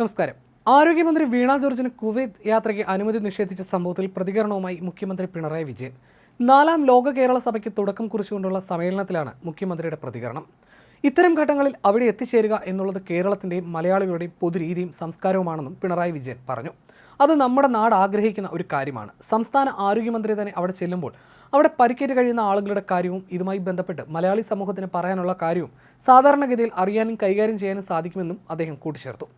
നമസ്കാരം. ആരോഗ്യമന്ത്രി വീണ ജോർജിന് കുവൈത്ത് യാത്രയ്ക്ക് അനുമതി നിഷേധിച്ച സംഭവത്തിൽ പ്രതികരണവുമായി മുഖ്യമന്ത്രി പിണറായി വിജയൻ. നാലാം ലോക കേരള സഭയ്ക്ക് തുടക്കം കുറിച്ചുകൊണ്ടുള്ള സമ്മേളനത്തിലാണ് മുഖ്യമന്ത്രിയുടെ പ്രതികരണം. ഇത്തരം ഘട്ടങ്ങളിൽ അവിടെ എത്തിച്ചേരുക എന്നുള്ളത് കേരളത്തിന്റെയും മലയാളികളുടെയും പൊതുരീതിയും സംസ്കാരവുമാണെന്നും പിണറായി വിജയൻ പറഞ്ഞു. അത് നമ്മുടെ നാട് ആഗ്രഹിക്കുന്ന ഒരു കാര്യമാണ്. സംസ്ഥാന ആരോഗ്യമന്ത്രി തന്നെ അവിടെ ചെല്ലുമ്പോൾ അവിടെ പരിക്കേറ്റ് കഴിയുന്ന ആളുകളുടെ കാര്യവും ഇതുമായി ബന്ധപ്പെട്ട് മലയാളി സമൂഹത്തിന് പറയാനുള്ള കാര്യവും സാധാരണഗതിയിൽ അറിയാനും കൈകാര്യം ചെയ്യാനും സാധിക്കുമെന്നും അദ്ദേഹം കൂട്ടിച്ചേർത്തു.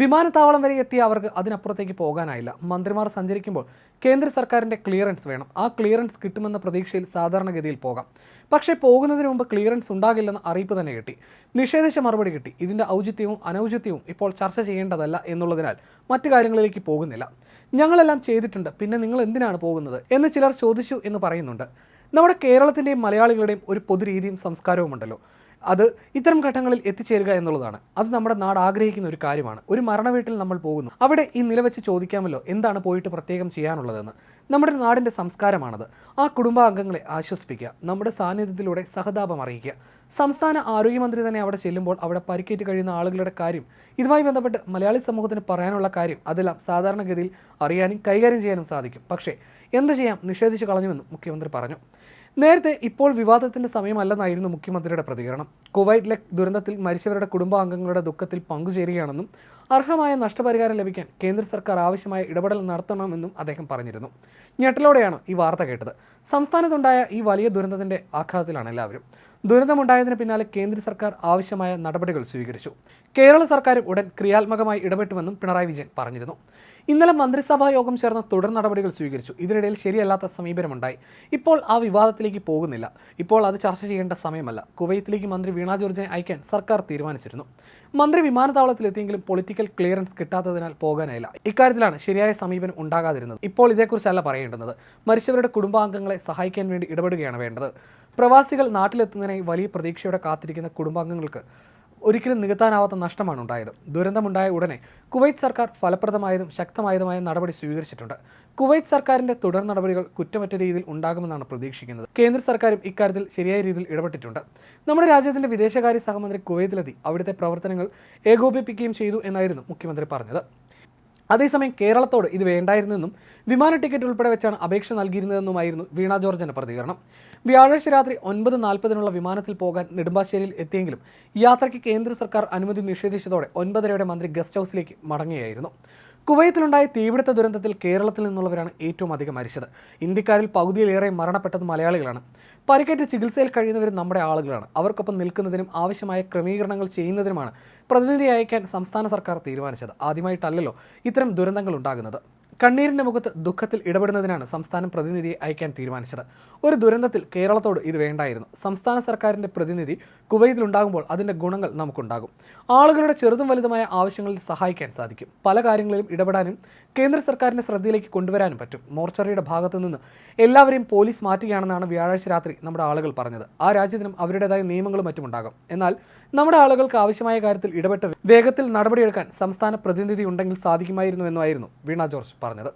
വിമാനത്താവളം വരെ എത്തിയ അവർക്ക് അതിനപ്പുറത്തേക്ക് പോകാനായില്ല. മന്ത്രിമാർ സഞ്ചരിക്കുമ്പോൾ കേന്ദ്ര സർക്കാരിന്റെ ക്ലിയറൻസ് വേണം. ആ ക്ലിയറൻസ് കിട്ടുമെന്ന പ്രതീക്ഷയിൽ സാധാരണഗതിയിൽ പോകാം. പക്ഷേ പോകുന്നതിന് മുമ്പ് ക്ലിയറൻസ് ഉണ്ടാകില്ലെന്ന അറിയിപ്പ് തന്നെ കിട്ടി. നിഷേധിച്ച മറുപടി കിട്ടി. ഇതിന്റെ ഔചിത്യവും അനൗചിത്യവും ഇപ്പോൾ ചർച്ച ചെയ്യേണ്ടതല്ല എന്നുള്ളതിനാൽ മറ്റു കാര്യങ്ങളിലേക്ക് പോകുന്നില്ല. ഞങ്ങളെല്ലാം ചെയ്തിട്ടുണ്ട്. പിന്നെ നിങ്ങൾ എന്തിനാണ് പോകുന്നത്? എന്ന് ചിലർ ചോദിച്ചു എന്ന് പറയുന്നുണ്ട്. നമ്മുടെ കേരളത്തിന്റെയും മലയാളികളുടെയും ഒരു പൊതുരീതിയും സംസ്കാരവും ഉണ്ടല്ലോ അത് ഇത്തരം ഘട്ടങ്ങളിൽ എത്തിച്ചേരുക എന്നുള്ളതാണ്. അത് നമ്മുടെ നാട് ആഗ്രഹിക്കുന്ന ഒരു കാര്യമാണ്. ഒരു മരണവീട്ടിൽ നമ്മൾ പോകുന്നു. അവിടെ ഈ നിലവെച്ച് ചോദിക്കാമല്ലോ എന്താണ് പോയിട്ട് പ്രത്യേകം ചെയ്യാനുള്ളതെന്ന്. നമ്മുടെ നാടിന്റെ സംസ്കാരമാണത്. ആ കുടുംബാംഗങ്ങളെ ആശ്വസിപ്പിക്കുക നമ്മുടെ സാന്നിധ്യത്തിലൂടെ സഹതാപം അറിയിക്കുക. സംസ്ഥാന ആരോഗ്യമന്ത്രി തന്നെ അവിടെ ചെല്ലുമ്പോൾ അവിടെ പരിക്കേറ്റ് കഴിയുന്ന ആളുകളുടെ കാര്യം ഇതുമായി ബന്ധപ്പെട്ട് മലയാളി സമൂഹത്തിന് പറയാനുള്ള കാര്യം അതെല്ലാം സാധാരണഗതിയിൽ അറിയാനും കൈകാര്യം ചെയ്യാനും സാധിക്കും. പക്ഷേ എന്ത് ചെയ്യാം? നിഷേധിച്ചു കളഞ്ഞുവെന്നും മുഖ്യമന്ത്രി പറഞ്ഞു. നേരത്തെ ഇപ്പോൾ വിവാദത്തിന്റെ സമയമല്ലെന്നായിരുന്നു മുഖ്യമന്ത്രിയുടെ പ്രതികരണം. കുവൈറ്റിലെ ദുരന്തത്തിൽ മരിച്ചവരുടെ കുടുംബാംഗങ്ങളുടെ ദുഃഖത്തിൽ പങ്കുചേരുകയാണെന്നും അർഹമായ നഷ്ടപരിഹാരം ലഭിക്കാൻ കേന്ദ്ര സർക്കാർ ആവശ്യമായ ഇടപെടൽ നടത്തണമെന്നും അദ്ദേഹം പറഞ്ഞിരുന്നു. ഞെട്ടലോടെയാണ് ഈ വാർത്ത കേട്ടത്. സംസ്ഥാനത്തുണ്ടായ ഈ വലിയ ദുരന്തത്തിന്റെ ആഘാതത്തിലാണ് എല്ലാവരും. ദുരന്തമുണ്ടായതിന് പിന്നാലെ കേന്ദ്ര സർക്കാർ ആവശ്യമായ നടപടികൾ സ്വീകരിച്ചു. കേരള സർക്കാരും ഉടൻ ക്രിയാത്മകമായി ഇടപെട്ടുവെന്നും പിണറായി വിജയൻ പറഞ്ഞിരുന്നു. ഇന്നലെ മന്ത്രിസഭാ യോഗം ചേർന്ന് തുടർ നടപടികൾ സ്വീകരിച്ചു. ഇതിനിടയിൽ ശരിയല്ലാത്ത സമീപനമുണ്ടായി. ഇപ്പോൾ ആ വിവാദത്തിലേക്ക് പോകുന്നില്ല. ഇപ്പോൾ അത് ചർച്ച ചെയ്യേണ്ട സമയമല്ല. കുവൈത്തിലേക്ക് മന്ത്രി വീണാ ജോർജിനെ അയക്കാൻ സർക്കാർ തീരുമാനിച്ചിരുന്നു. മന്ത്രി വിമാനത്താവളത്തിലെത്തിയെങ്കിലും പൊളിറ്റിക്കൽ ക്ലിയറൻസ് കിട്ടാത്തതിനാൽ പോകാനായില്ല. ഇക്കാര്യത്തിലാണ് ശരിയായ സമീപനം ഉണ്ടാകാതിരുന്നത്. ഇപ്പോൾ ഇതേക്കുറിച്ചല്ല പറയേണ്ടുന്നത്. മരിച്ചവരുടെ കുടുംബാംഗങ്ങളെ സഹായിക്കാൻ വേണ്ടി ഇടപെടുകയാണ് വേണ്ടത്. പ്രവാസികൾ നാട്ടിലെത്തുന്നതിനായി വലിയ പ്രതീക്ഷയോടെ കാത്തിരിക്കുന്ന കുടുംബാംഗങ്ങൾക്ക് ഒരിക്കലും നികത്താനാവാത്ത നഷ്ടമാണ് ഉണ്ടായത്. ദുരന്തമുണ്ടായ ഉടനെ കുവൈറ്റ് സർക്കാർ ഫലപ്രദമായതും ശക്തമായതുമായ നടപടി സ്വീകരിച്ചിട്ടുണ്ട്. കുവൈറ്റ് സർക്കാരിന്റെ തുടർ നടപടികൾ കുറ്റമറ്റ രീതിയിൽ ഉണ്ടാകുമെന്നാണ് പ്രതീക്ഷിക്കുന്നത്. കേന്ദ്ര സർക്കാരും ഇക്കാര്യത്തിൽ ശരിയായ രീതിയിൽ ഇടപെട്ടിട്ടുണ്ട്. നമ്മുടെ രാജ്യത്തിന്റെ വിദേശകാര്യ സഹമന്ത്രി കുവൈത്തിലെത്തി അവിടുത്തെ പ്രവർത്തനങ്ങൾ ഏകോപിപ്പിക്കുകയും ചെയ്തു എന്നായിരുന്നു മുഖ്യമന്ത്രി പറഞ്ഞത്. അതേസമയം കേരളത്തോട് ഇത് വേണ്ടായിരുന്നെന്നും വിമാന ടിക്കറ്റ് ഉൾപ്പെടെ വെച്ചാണ് അപേക്ഷ നൽകിയിരുന്നതെന്നുമായിരുന്നു വീണ ജോർജിന്റെ പ്രതികരണം. വ്യാഴാഴ്ച രാത്രി ഒൻപത് നാൽപ്പതിനുള്ള വിമാനത്തിൽ പോകാൻ നെടുമ്പാശ്ശേരിയിൽ എത്തിയെങ്കിലും യാത്രയ്ക്ക് കേന്ദ്ര സർക്കാർ അനുമതി നിഷേധിച്ചതോടെ ഒൻപതരയുടെ മന്ത്രി ഗസ്റ്റ് ഹൗസിലേക്ക് മടങ്ങുകയായിരുന്നു. കുവൈത്തിലുണ്ടായ തീപിടുത്ത ദുരന്തത്തിൽ കേരളത്തിൽ നിന്നുള്ളവരാണ് ഏറ്റവും അധികം മരിച്ചത്. ഇന്ത്യക്കാരിൽ പകുതിയിലേറെ മരണപ്പെട്ടത് മലയാളികളാണ്. പരിക്കേറ്റ് ചികിത്സയിൽ കഴിയുന്നവരും നമ്മുടെ ആളുകളാണ്. അവർക്കൊപ്പം നിൽക്കുന്നതിനും ആവശ്യമായ ക്രമീകരണങ്ങൾ ചെയ്യുന്നതിനുമാണ് പ്രതിനിധി അയക്കാൻ സംസ്ഥാന സർക്കാർ തീരുമാനിച്ചത്. ആദ്യമായിട്ടല്ലല്ലോ ഇത്തരം ദുരന്തങ്ങൾ ഉണ്ടാകുന്നത്. കണ്ണീരിന്റെ മുഖത്ത് ദുഃഖത്തിൽ ഇടപെടുന്നതിനാണ് സംസ്ഥാനം പ്രതിനിധിയെ അയക്കാൻ തീരുമാനിച്ചത്. ഒരു ദുരന്തത്തിൽ കേരളത്തോട് ഇത് വേണ്ടായിരുന്നു. സംസ്ഥാന സർക്കാരിന്റെ പ്രതിനിധി കുവൈത്തിലുണ്ടാകുമ്പോൾ അതിന്റെ ഗുണങ്ങൾ നമുക്കുണ്ടാകും. ആളുകളുടെ ചെറുതും വലുതുമായ ആവശ്യങ്ങളിൽ സഹായിക്കാൻ സാധിക്കും. പല കാര്യങ്ങളിലും ഇടപെടാനും കേന്ദ്ര സർക്കാരിന്റെ ശ്രദ്ധയിലേക്ക് കൊണ്ടുവരാനും പറ്റും. മോർച്ചറിയുടെ ഭാഗത്തു നിന്ന് എല്ലാവരെയും പോലീസ് മാറ്റുകയാണെന്നാണ് വ്യാഴാഴ്ച രാത്രി നമ്മുടെ ആളുകൾ പറഞ്ഞത്. ആ രാജ്യത്തിനും അവരുടേതായ നിയമങ്ങളും മറ്റും ഉണ്ടാകും. എന്നാൽ നമ്മുടെ ആളുകൾക്ക് ആവശ്യമായ കാര്യത്തിൽ ഇടപെട്ട് വേഗത്തിൽ നടപടിയെടുക്കാൻ സംസ്ഥാന പ്രതിനിധി ഉണ്ടെങ്കിൽ സാധിക്കുമായിരുന്നു എന്നായിരുന്നു വീണ ജോർജ് പറഞ്ഞത്